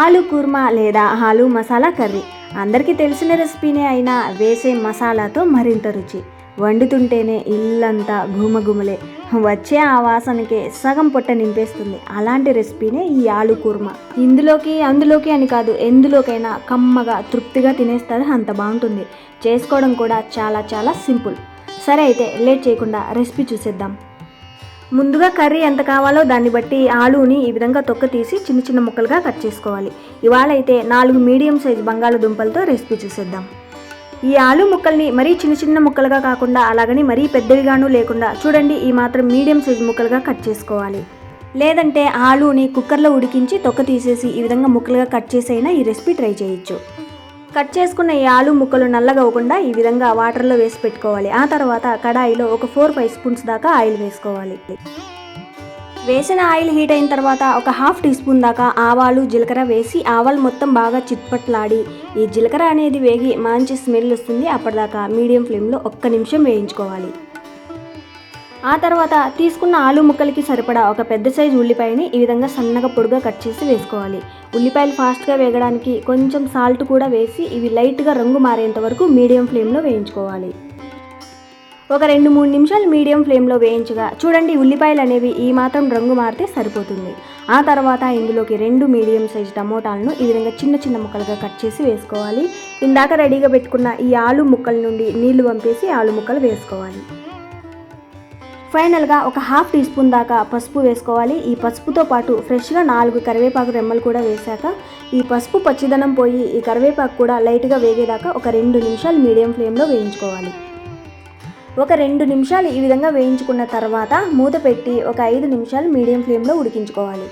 ఆలు కుర్మా లేదా ఆలు మసాలా కర్రీ. అందరికీ తెలిసిన రెసిపీనే అయినా వేసే మసాలాతో మరింత రుచి. వండుతుంటేనే ఇల్లంతా ఘుమఘుమలే. వచ్చే ఆ వాసనకే సగం పొట్ట నింపేస్తుంది. అలాంటి రెసిపీనే ఈ ఆలు కుర్మా. ఇందులోకి అందులోకి అని కాదు ఎందులోకైనా కమ్మగా తృప్తిగా తినేస్తారు. అంత బాగుంటుంది. చేసుకోవడం కూడా చాలా చాలా సింపుల్. సరే అయితే లేట్ చేయకుండా రెసిపీ చూసేద్దాం. ముందుగా కర్రీ ఎంత కావాలో దాన్ని బట్టి ఆలూని ఈ విధంగా తొక్క తీసి చిన్న చిన్న ముక్కలుగా కట్ చేసుకోవాలి. ఇవాళ అయితే నాలుగు మీడియం సైజ్ బంగాళదుంపలతో రెసిపీ చూసేద్దాం. ఈ ఆలు ముక్కల్ని మరీ చిన్న చిన్న ముక్కలుగా కాకుండా అలాగని మరీ పెద్దవిగాను లేకుండా చూడండి ఈ మాత్రం మీడియం సైజ్ ముక్కలుగా కట్ చేసుకోవాలి. లేదంటే ఆలూని కుక్కర్లో ఉడికించి తొక్క తీసేసి ఈ విధంగా ముక్కలుగా కట్ చేసైనా ఈ రెసిపీ ట్రై చేయొచ్చు. కట్ చేసుకున్న ఈ ఆలు ముక్కలు నల్లగవ్వకుండా ఈ విధంగా వాటర్లో వేసి పెట్టుకోవాలి. ఆ తర్వాత కడాయిలో ఒక ఫోర్ ఫైవ్ స్పూన్స్ దాకా ఆయిల్ వేసుకోవాలి. వేసిన ఆయిల్ హీట్ అయిన తర్వాత ఒక హాఫ్ టీ స్పూన్ దాకా ఆవాలు జీలకర్ర వేసి ఆవాలు మొత్తం బాగా చిట్పట్లాడి ఈ జీలకర్ర అనేది వేగి మంచి స్మెల్ వస్తుంది. అప్పటిదాకా మీడియం ఫ్లేమ్లో ఒక్క నిమిషం వేయించుకోవాలి. ఆ తర్వాత తీసుకున్న ఆలు ముక్కలకి సరిపడా ఒక పెద్ద సైజు ఉల్లిపాయని ఈ విధంగా సన్నగా పొడుగా కట్ చేసి వేసుకోవాలి. ఉల్లిపాయలు ఫాస్ట్గా వేగడానికి కొంచెం సాల్ట్ కూడా వేసి ఇవి లైట్గా రంగు మారేంత వరకు మీడియం ఫ్లేమ్లో వేయించుకోవాలి. ఒక రెండు మూడు నిమిషాలు మీడియం ఫ్లేమ్లో వేయించగా చూడండి ఉల్లిపాయలు అనేవి ఈ మాత్రం రంగు మారితే సరిపోతుంది. ఆ తర్వాత ఇందులోకి రెండు మీడియం సైజ్ టమోటాలను ఈ విధంగా చిన్న చిన్న ముక్కలుగా కట్ చేసి వేసుకోవాలి. ఇందాక రెడీగా పెట్టుకున్న ఈ ఆలు ముక్కల నుండి నీళ్ళు పంపేసి ఆలు ముక్కలు వేసుకోవాలి. ఫైనల్గా ఒక హాఫ్ టీ స్పూన్ దాకా పసుపు వేసుకోవాలి. ఈ పసుపుతో పాటు ఫ్రెష్గా నాలుగు కరివేపాకు రెమ్మలు కూడా వేశాక ఈ పసుపు పచ్చిదనం పోయి ఈ కరివేపాకు కూడా లైట్గా వేగేదాకా ఒక రెండు నిమిషాలు మీడియం ఫ్లేమ్లో వేయించుకోవాలి. ఒక రెండు నిమిషాలు ఈ విధంగా వేయించుకున్న తర్వాత మూత పెట్టి ఒక ఐదు నిమిషాలు మీడియం ఫ్లేమ్లో ఉడికించుకోవాలి.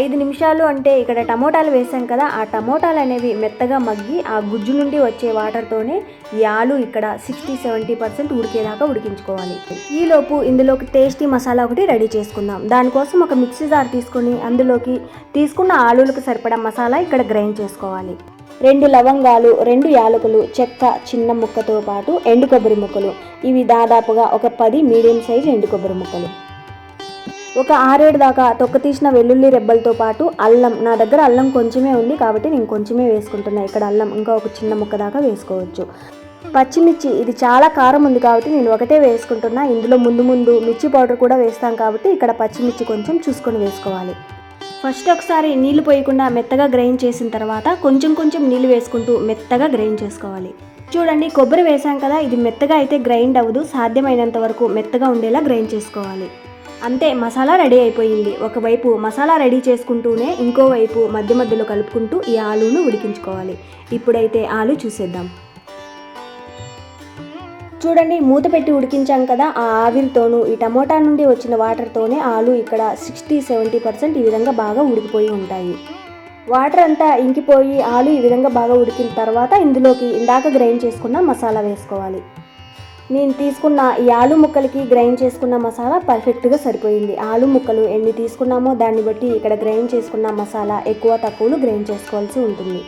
ఐదు నిమిషాలు అంటే ఇక్కడ టమోటాలు వేసాం కదా ఆ టమోటాలు అనేవి మెత్తగా మగ్గి ఆ గుజ్జు నుండి వచ్చే వాటర్తోనే ఈ ఆలు ఇక్కడ సిక్స్టీ సెవెంటీ పర్సెంట్ ఉడికేదాకా ఉడికించుకోవాలి. ఈలోపు ఇందులోకి టేస్టీ మసాలా ఒకటి రెడీ చేసుకుందాం. దానికోసం ఒక మిక్సీ జార్ తీసుకొని అందులోకి తీసుకున్న ఆలులకు సరిపడా మసాలా ఇక్కడ గ్రైండ్ చేసుకోవాలి. రెండు లవంగాలు రెండు యాలకులు చెక్క చిన్న ముక్కతో పాటు ఎండు కొబ్బరి ముక్కలు. ఇవి దాదాపుగా ఒక పది మీడియం సైజ్ ఎండు కొబ్బరి ముక్కలు. ఒక ఆరేడు దాకా తొక్క తీసిన వెల్లుల్లి రెబ్బలతో పాటు అల్లం. నా దగ్గర అల్లం కొంచెమే ఉంది కాబట్టి నేను కొంచెమే వేసుకుంటున్నా. ఇక్కడ అల్లం ఇంకా ఒక చిన్న ముక్క దాకా వేసుకోవచ్చు. పచ్చిమిర్చి ఇది చాలా కారం ఉంది కాబట్టి నేను ఒకటే వేసుకుంటున్నా. ఇందులో ముందు ముందు మిర్చి పౌడర్ కూడా వేస్తాం కాబట్టి ఇక్కడ పచ్చిమిర్చి కొంచెం చూసుకొని వేసుకోవాలి. ఫస్ట్ ఒకసారి నీళ్ళు పోయకుండా మెత్తగా గ్రైండ్ చేసిన తర్వాత కొంచెం కొంచెం నీళ్ళు వేసుకుంటూ మెత్తగా గ్రైండ్ చేసుకోవాలి. చూడండి కొబ్బరి వేసాం కదా ఇది మెత్తగా అయితే గ్రైండ్ అవ్వదు. సాధ్యమైనంత వరకు మెత్తగా ఉండేలా గ్రైండ్ చేసుకోవాలి. అంతే మసాలా రెడీ అయిపోయింది. ఒకవైపు మసాలా రెడీ చేసుకుంటూనే ఇంకోవైపు మధ్య మధ్యలో కలుపుకుంటూ ఈ ఆలును ఉడికించుకోవాలి. ఇప్పుడైతే ఆలు చూసేద్దాం. చూడండి మూత పెట్టి ఉడికించాం కదా ఆ ఆవిరితోనూ ఈ టమోటా నుండి వచ్చిన వాటర్తోనే ఆలు ఇక్కడ సిక్స్టీ సెవెంటీ పర్సెంట్ ఈ విధంగా బాగా ఉడికిపోయి ఉంటాయి. వాటర్ అంతా ఇంకిపోయి ఆలు ఈ విధంగా బాగా ఉడికిన తర్వాత ఇందులోకి ఇందాక గ్రైండ్ చేసుకున్న మసాలా వేసుకోవాలి. నేను తీసుకున్న ఈ ఆలు ముక్కలకి గ్రైండ్ చేసుకున్న మసాలా పర్ఫెక్ట్గా సరిపోయింది. ఆలు ముక్కలు ఎన్ని తీసుకున్నామో దాన్ని బట్టి ఇక్కడ గ్రైండ్ చేసుకున్న మసాలా ఎక్కువ తక్కువలు గ్రైండ్ చేసుకోవాల్సి ఉంటుంది.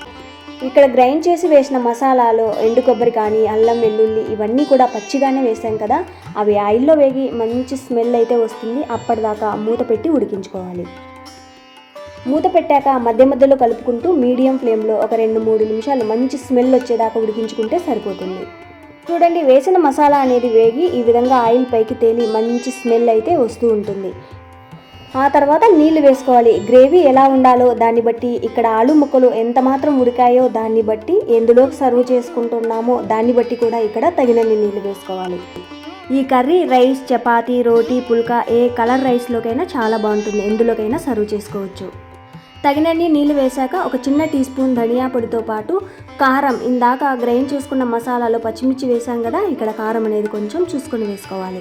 ఇక్కడ గ్రైండ్ చేసి వేసిన మసాలాలో ఎండు కొబ్బరి కానీ అల్లం వెల్లుల్లి ఇవన్నీ కూడా పచ్చిగానే వేసాం కదా అవి ఆయిల్లో వేగి మంచి స్మెల్ అయితే వస్తుంది. అప్పటిదాకా మూత పెట్టి ఉడికించుకోవాలి. మూత పెట్టాక మధ్య మధ్యలో కలుపుకుంటూ మీడియం ఫ్లేమ్లో ఒక రెండు మూడు నిమిషాలు మంచి స్మెల్ వచ్చేదాకా ఉడికించుకుంటే సరిపోతుంది. చూడండి వేసిన మసాలా అనేది వేగి ఈ విధంగా ఆయిల్ పైకి తేలి మంచి స్మెల్ అయితే వస్తూ ఉంటుంది. ఆ తర్వాత నీళ్ళు వేసుకోవాలి. గ్రేవీ ఎలా ఉండాలో దాన్ని బట్టి ఇక్కడ ఆలు ముక్కలు ఎంత మాత్రం ఉడికాయో దాన్ని బట్టి ఎందులోకి సర్వ్ చేసుకుంటున్నామో దాన్ని బట్టి కూడా ఇక్కడ తగినన్ని నీళ్ళు వేసుకోవాలి. ఈ కర్రీ రైస్ చపాతీ రోటీ పుల్కా ఏ కలర్ రైస్లోకైనా చాలా బాగుంటుంది. ఎందులోకైనా సర్వ్ చేసుకోవచ్చు. తగినన్ని నీళ్ళు వేశాక ఒక చిన్న టీ స్పూన్ ధనియా పొడితో పాటు కారం. ఇందాక గ్రైండ్ చేసుకున్న మసాలాలో పచ్చిమిర్చి వేసాం కదా ఇక్కడ కారం అనేది కొంచెం చూసుకొని వేసుకోవాలి.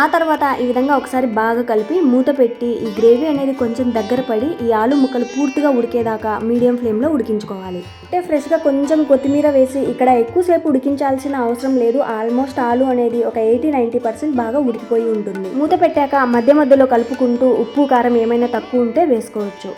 ఆ తర్వాత ఈ విధంగా ఒకసారి బాగా కలిపి మూత పెట్టి ఈ గ్రేవీ అనేది కొంచెం దగ్గర పడి ఈ ఆలు ముక్కలు పూర్తిగా ఉడికేదాకా మీడియం ఫ్లేమ్లో ఉడికించుకోవాలి. అంటే ఫ్రెష్గా కొంచెం కొత్తిమీర వేసి ఇక్కడ ఎక్కువసేపు ఉడికించాల్సిన అవసరం లేదు. ఆల్మోస్ట్ ఆలు అనేది ఒక ఎయిటీ నైంటీ పర్సెంట్ బాగా ఉడికిపోయి ఉంటుంది. మూత పెట్టాక మధ్య మధ్యలో కలుపుకుంటూ ఉప్పు కారం ఏమైనా తక్కువ ఉంటే వేసుకోవచ్చు.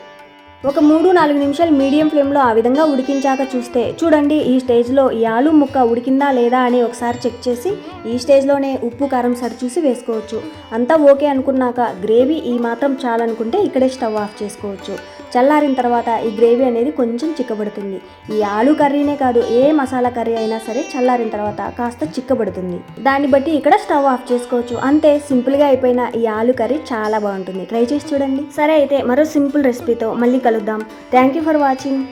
ఒక మూడు నాలుగు నిమిషాలు మీడియం ఫ్లేమ్లో ఆ విధంగా ఉడికించాక చూస్తే చూడండి ఈ స్టేజ్లో ఈ ఆలు ముక్క ఉడికిందా లేదా అని ఒకసారి చెక్ చేసి ఈ స్టేజ్లోనే ఉప్పు కారం సరిచూసి వేసుకోవచ్చు. అంతా ఓకే అనుకున్నాక గ్రేవీ ఈ మాత్రం చాలనుకుంటే ఇక్కడే స్టవ్ ఆఫ్ చేసుకోవచ్చు. చల్లారిన తర్వాత ఈ గ్రేవీ అనేది కొంచెం చిక్కబడుతుంది. ఈ ఆలు కర్రీనే కాదు ఏ మసాలా కర్రీ అయినా సరే చల్లారిన తర్వాత కాస్త చిక్కబడుతుంది. దాన్ని బట్టి ఇక్కడ స్టవ్ ఆఫ్ చేసుకోవచ్చు. అంతే సింపుల్గా అయిపోయిన ఈ ఆలు కర్రీ చాలా బాగుంటుంది. ట్రై చేసి చూడండి. సరే అయితే మరో సింపుల్ రెసిపీతో మళ్ళీ కలుద్దాం. Thank you for watching.